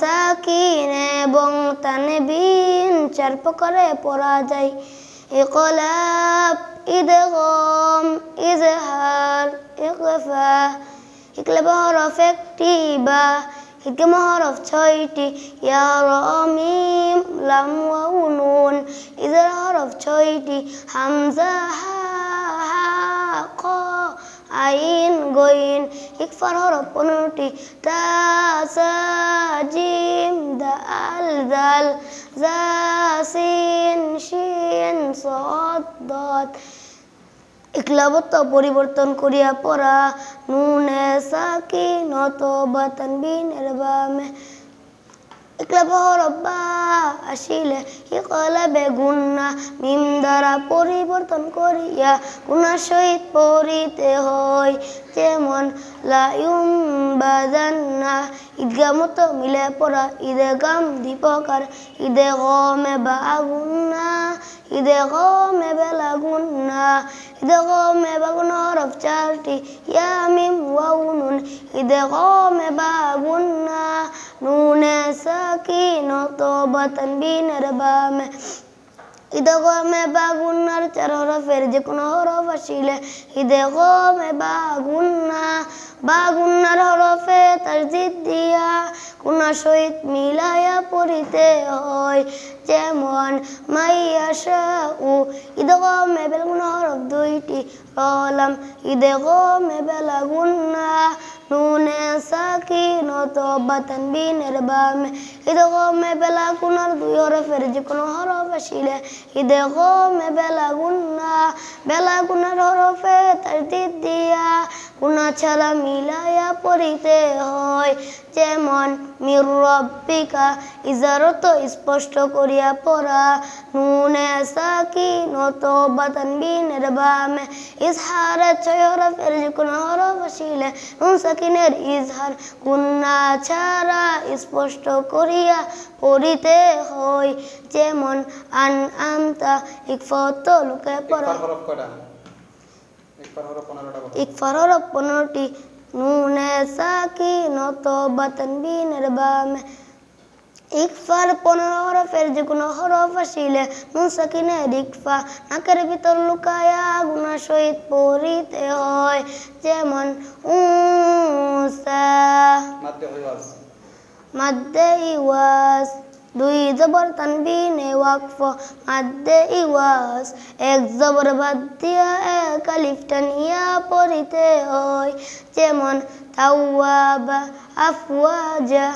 সাকিন এবং তানবিন চার প্রকারে পড়া যায়। ইকলাব, ইদগম, ইজহার ইকফা ইকলাব হরফ একটি বা হিকমা হরফ ছয়টি। ইয়া রমিম লাম ওয়াউ নুন ইজার হরফ ছয়টি। হামজা, হা হা, ক আইন গইন, ইকফার হরফ পনেরোটি। তা সা জিম দাল। জাল জা সিন শিন, সদ দত ইকলাবত পরিবর্তন করিয়া পড়া। নুনে সাকি নত বাতন বিনের বামে রব্বা, আসিলে ইকলাবে গুন্না মিম দ্বারা পরিবর্তন করিয়া গুনার সহিত পড়িতে হয় যেমন লায়ুম বাজান্না ঈদগা মতো মিলে পড়া, ঈদে গাম দীপকার, ঈদে গমে বাগুন্না, ঈদে গমে বেলা মিম ওয়াউ নুন ঈদে গমে বাগুন্না নুনে সাকিনত বাতন বিনের বামে ঈদে গমে বাগুন্নার চার হরফের যে কোনো হরফ আসিলে ঈদে গমে বাগুন্না বাগুন্নার হরফে তার দিয়া কোনা সহিত মিলাইয়া পড়িতে হয় যেমন মাইয়াশা বেলগুন হরফ দুইটি রলাম ঈদে গমে বেলা গুন্না নুনে সাকিনত বাতন বিনের বামে ঈদে গমে বেলা গুনার দুই হরফের যে কোনো হরফ আসিলে ঈদে গমে বেলা গুন্না বেলা দিয়া গুনা ছাড়া মিলাইয়া পড়িতে হয়। যেমন, মির রব্বিকা ইজারত স্পষ্ট করিয়া পড়া, নুনে সাকিনত বাতন বিনের বামে, ইজহারে ছয় হরফের যে কোনো হরফ নুন সাকিনের ইজহার গুন্না ছাড়া স্পষ্ট করিয়া পড়িতে হয়। যেমন, আন আমতা ইকফত লোকে পড়া। ইকফার হরফ পনেরোটা। নুনে সাকিনত বাতন বিনের বামে ইকফার পনেরো হরফের যে কোনো হরফ আসিলে ইকফা। নাকের ভিতর লুকায়া গুণা সহিত পড়িতে হয়। যেমন উসা মাদ্দে দুই জবর তানবিনে ওয়াকফ মাদ্দে ইওয়াস এক জবর বাদ দিয়া এক আলিফ টানিয়া পড়িতে হয়। যেমন তাওয়াবা আফওয়াজা।